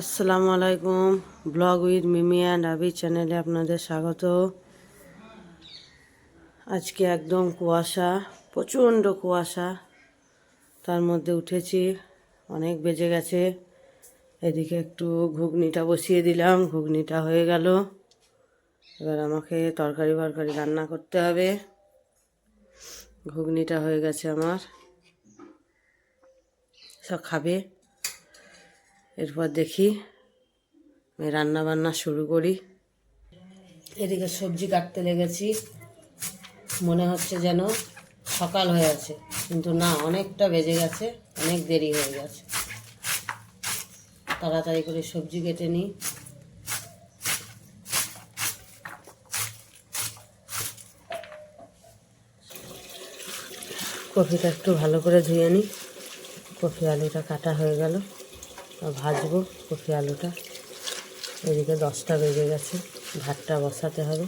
আসসালামু আলাইকুম blog with Mimi and আবি চ্যানেলে আপনাদের স্বাগত। আজকে একদম কুয়াশা, প্রচণ্ড কুয়াশা। তার মধ্যে উঠেছি, অনেক বেজে গেছে। এদিকে একটু ঘুগনিটা বসিয়ে দিলাম, ঘুগনিটা হয়ে গেল। এবার আমাকে তরকারি ফরকারি রান্না করতে হবে। ঘুগনিটা হয়ে গেছে আমার। সব খাবে? এরপর দেখি আমি রান্না বান্না শুরু করি। এদিকে সবজি কাটতে লেগেছি। মনে হচ্ছে যেন সকাল হয়ে আছে, কিন্তু না, অনেকটা বেজে গেছে, অনেক দেরি হয়ে গেছে। তাড়াতাড়ি করে সবজি কেটে নিই। কপিটা একটু ভালো করে ধুয়ে নিই। কপি আলুটা কাটা হয়ে গেল। ভাজবো কপি আলুটা। এদিকে দশটা বেজে গেছে, ভাতটা বসাতে হবে।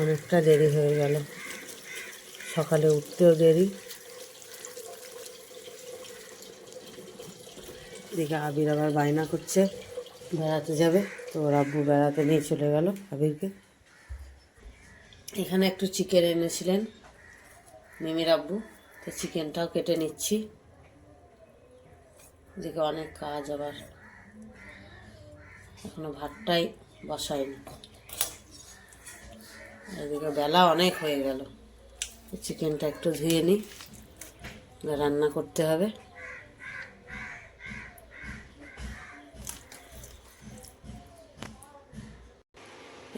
অনেকটা দেরি হয়ে গেল। সকালে উঠতেও দেরি। এদিকে আবির আবার বায়না করছে, বেড়াতে যাবে। তো ওর আব্বু বেড়াতে নিয়ে চলে গেল আবিরকে। এখানে একটু চিকেন এনেছিলেন, মিমির আব্বু। তো চিকেনটাও কেটে নিচ্ছি। এদিকে অনেক কাজ আবার এখনও ভাতটাই বসায়নি। এদিকে বেলা অনেক হয়ে গেল। চিকেনটা একটু ধুয়ে নিই রান্না করতে হবে।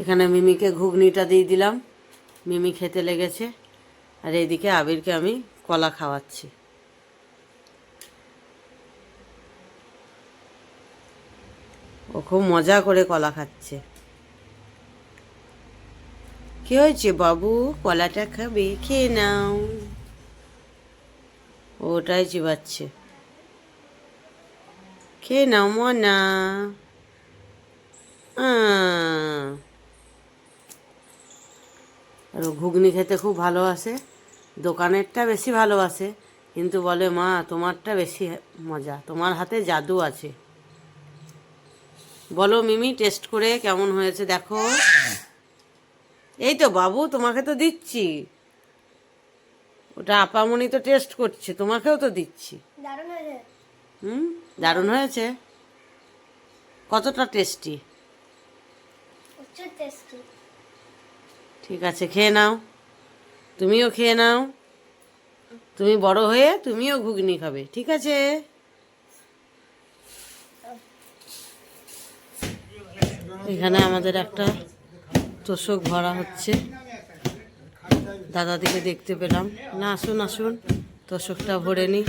এখানে মিমিকে ঘুগনিটা দিয়ে দিলাম। মিমি খেতে লেগেছে। আর এইদিকে আবিরকে আমি কলা খাওয়াচ্ছি। ও খুব মজা করে কলা খাচ্ছে। কি হয়েছে বাবু? কলাটা খাবে? খেয়ে নাও। ওটাই চিবাচ্ছে। খেয়ে নাও মনা। আর ঘুগনি খেতে খুব ভালোবাসে। দোকানেরটা বেশি ভালোবাসে। কিন্তু বলে, মা, তোমারটা বেশি মজা। তোমার হাতে জাদু আছে। বলো মিমি টেস্ট করে কেমন হয়েছে দেখো। এই তো বাবু তোমাকে তো দিচ্ছি। ওটা আপামনি তো টেস্ট করছে তোমাকেও তো দিচ্ছি। হুম দারুণ হয়েছে। কতটা টেস্টি ঠিক আছে খেয়ে নাও। তুমিও খেয়ে নাও। তুমি বড় হয়ে তুমিও ঘুগনি খাবে ঠিক আছে? এখানে আমাদের একটা তোষক ভরা হচ্ছে। দাদা দিকে দেখতে পেলাম। না, আসুন আসুন। তোষকটা ভরে নি।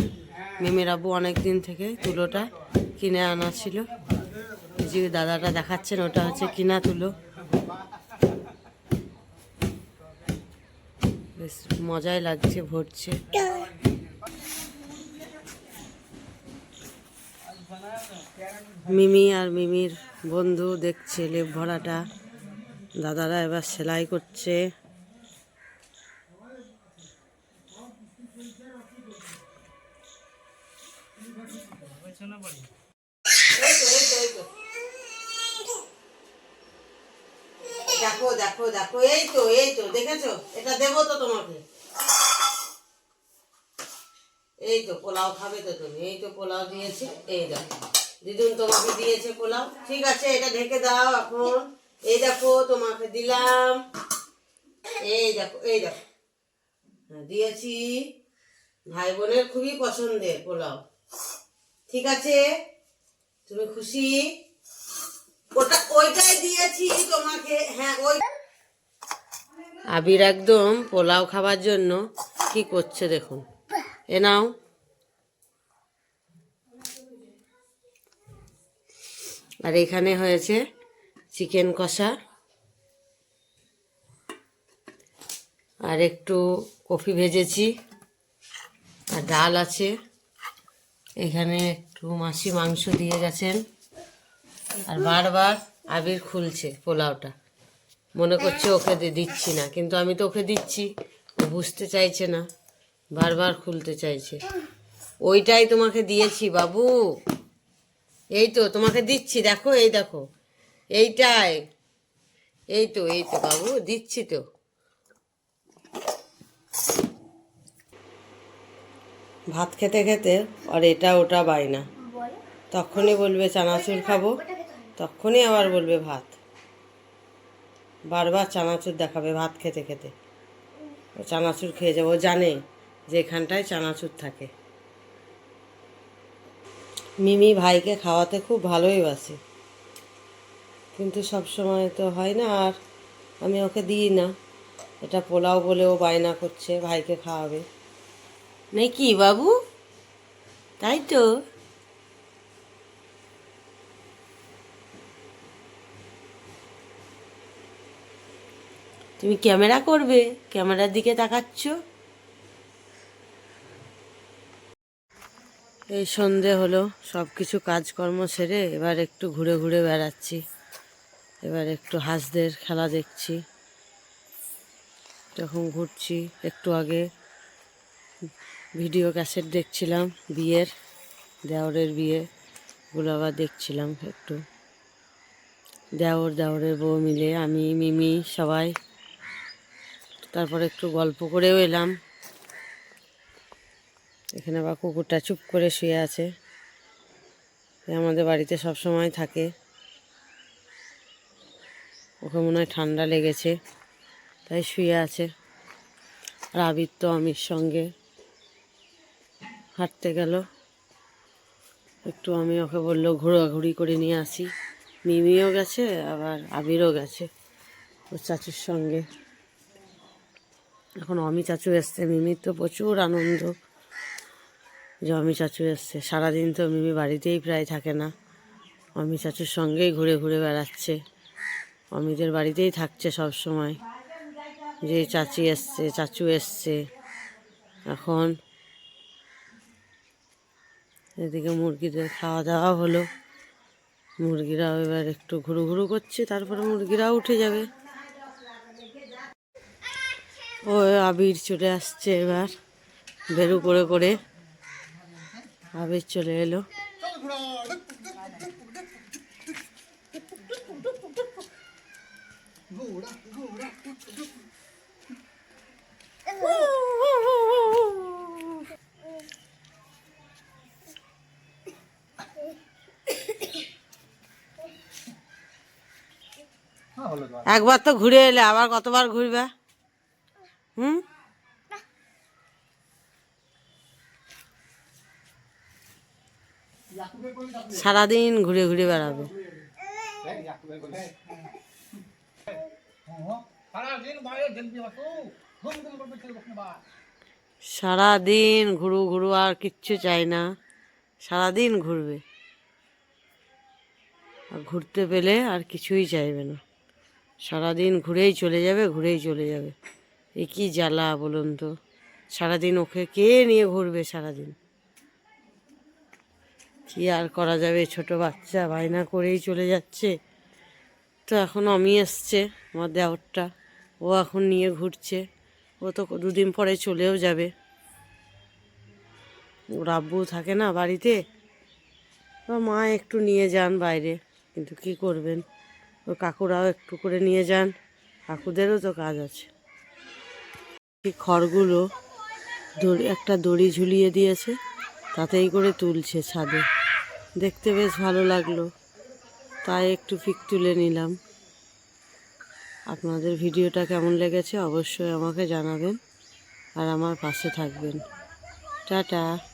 মিমির আব্বু অনেক দিন থেকে তুলোটা কিনে আনা ছিল। যে দাদাটা দেখাচ্ছেন, ওটা হচ্ছে কিনা তুলো। বেশ মজাই লাগছে, ভরছে। মিমি আর মিমির বন্ধু দেখছে লেপ ভরাটা। দাদারা এবার সেলাই করছে। দেখো দেখো দেখো, এই তো এই তো, দেখেছ? এটা দেবো তো তোমাকে। এই তো পোলাও খাবে তো তুমি। এই তো পোলাও দিয়েছে এই দেখো। দিদুন তোমাকে দিয়েছে পোলাও। ঠিক আছে এটা ঢেকে দাও এখন। এই দেখো তোমাকে দিলাম। এই দেখো এই দেখো। হ্যাঁ, দিয়েছি। ভাই বোনের খুবই পছন্দের পোলাও। ঠিক আছে? তুমি খুশি? ওটা ওইটাই দিয়েছি তোমাকে। হ্যাঁ ওই আবির একদম পোলাও খাবার জন্য কি করছে দেখুন। এ নাও। আর এখানে হয়েছে চিকেন কষা। আর একটু কফি ভেজেছি। আর ডাল আছে। এখানে একটু মাসি মাংস দিয়ে গেছেন। আর বারবার আবির খুলছে পোলাওটা। মনে করছে ওকে দিচ্ছি না, কিন্তু আমি তো ওকে দিচ্ছি। ও বুঝতে চাইছে না। বারবার খুলতে চাইছে। ওইটাই তোমাকে দিয়েছি বাবু। এই তো তোমাকে দিচ্ছি দেখো এই দেখো। এইটাই। এই তো এই তো বাবু দিচ্ছি তো। ভাত খেতে খেতে আর এটা ওটা বায়না। তখনই বলবে চানাচুর খাব। তখনই আবার বলবে ভাত। বারবার চানাচুর দেখাবে ভাত খেতে খেতে। ও চানাচুর খেয়ে যাব ও জানে যে এখানটায় চানাচুর থাকে। মিমি ভাইকে খাওয়াতে খুব ভালোই বাসে। কিন্তু সব সময় তো হয় না, আর আমি ওকে দিই না। এটা পোলাও বলে ও বায়না করছে, ভাইকে খাওয়াবে। নেই কি বাবু? তাই তো। তুমি ক্যামেরা করবে, ক্যামেরার দিকে তাকাচ্ছ? এই সন্ধে হলো সব কিছু কাজকর্ম সেরে এবার একটু ঘুরে ঘুরে বেড়াচ্ছি। এবার একটু হাঁসদের খেলা দেখছি। যখন ঘুরছি, একটু আগে ভিডিও ক্যাসেট দেখছিলাম, বিয়ের, দেওরের বিয়ে, ওগুলো আবার দেখছিলাম একটু। দেওর, দেওরের বউ মিলে আমি, মিমি, সবাই। তারপরে একটু গল্প করেও এলাম। এখানে আবার কুকুরটা চুপ করে শুয়ে আছে। আমাদের বাড়িতে সব সময় থাকে। ওকে মনে হয় ঠান্ডা লেগেছে, তাই শুয়ে আছে। আর আবির তো আমির সঙ্গে হাঁটতে গেল। একটু আমি ওকে বলল, ঘোরাঘুরি করে নিয়ে আসি। মিমিও গেছে, আবার আবিরও গেছে ওর চাচুর সঙ্গে। এখন অমি চাচু এসছে, মিমির তো প্রচুর আনন্দ। অমি চাচু এসছে। সারাদিন তো মিমি বাড়িতেই প্রায় থাকে না। অমি চাচুর সঙ্গেই ঘুরে ঘুরে বেড়াচ্ছে। অমিদের বাড়িতেই থাকছে সব সময় যে চাচি এসছে, চাচু এসছে। এখন এদিকে মুরগিদের খাওয়া দাওয়া হলো। মুরগিরাও এবার একটু ঘুরু ঘুরু করছে, তারপরে মুরগিরাও উঠে যাবে। ও আবির চলে আসছে এবার। বেরু করে করে আবির চলে এলো। একবার তো ঘুরে এলে আবার কতবার ঘুরবে? হুম? সারাদিন ঘুরে ঘুরে বেড়াবে। সারাদিন ঘুরু ঘুরু আর কিচ্ছু চাই না। সারাদিন ঘুরবে। আর ঘুরতে পেলে আর কিছুই চাইবে না। সারাদিন ঘুরেই চলে যাবে, ঘুরেই চলে যাবে। এ কি জ্বালা বলুন তো? সারাদিন ওকে কে নিয়ে ঘুরবে সারাদিন? কি আর করা যাবে? ছোট বাচ্চা, বায়না করেই চলে যাচ্ছে। তো এখন আমি এসছে, আমার দেওরটা। ও এখন নিয়ে ঘুরছে। ও তো দুদিন পরে চলেও যাবে। ওর আব্বু থাকে না বাড়িতে? বা মা একটু নিয়ে যান বাইরে। কিন্তু কি করবেন? ও কাকুরাও একটু করে নিয়ে যান। কাকুদেরও তো কাজ আছে। খড়গুলো দড়ি, একটা দড়ি ঝুলিয়ে দিয়েছে। তাতেই করে তুলছে ছাদে। দেখতে বেশ ভালো লাগল। তাই একটু পিক তুলে নিলাম। আপনাদের ভিডিওটা কেমন লেগেছে অবশ্যই আমাকে জানাবেন। আর আমার পাশে থাকবেন। টাটা।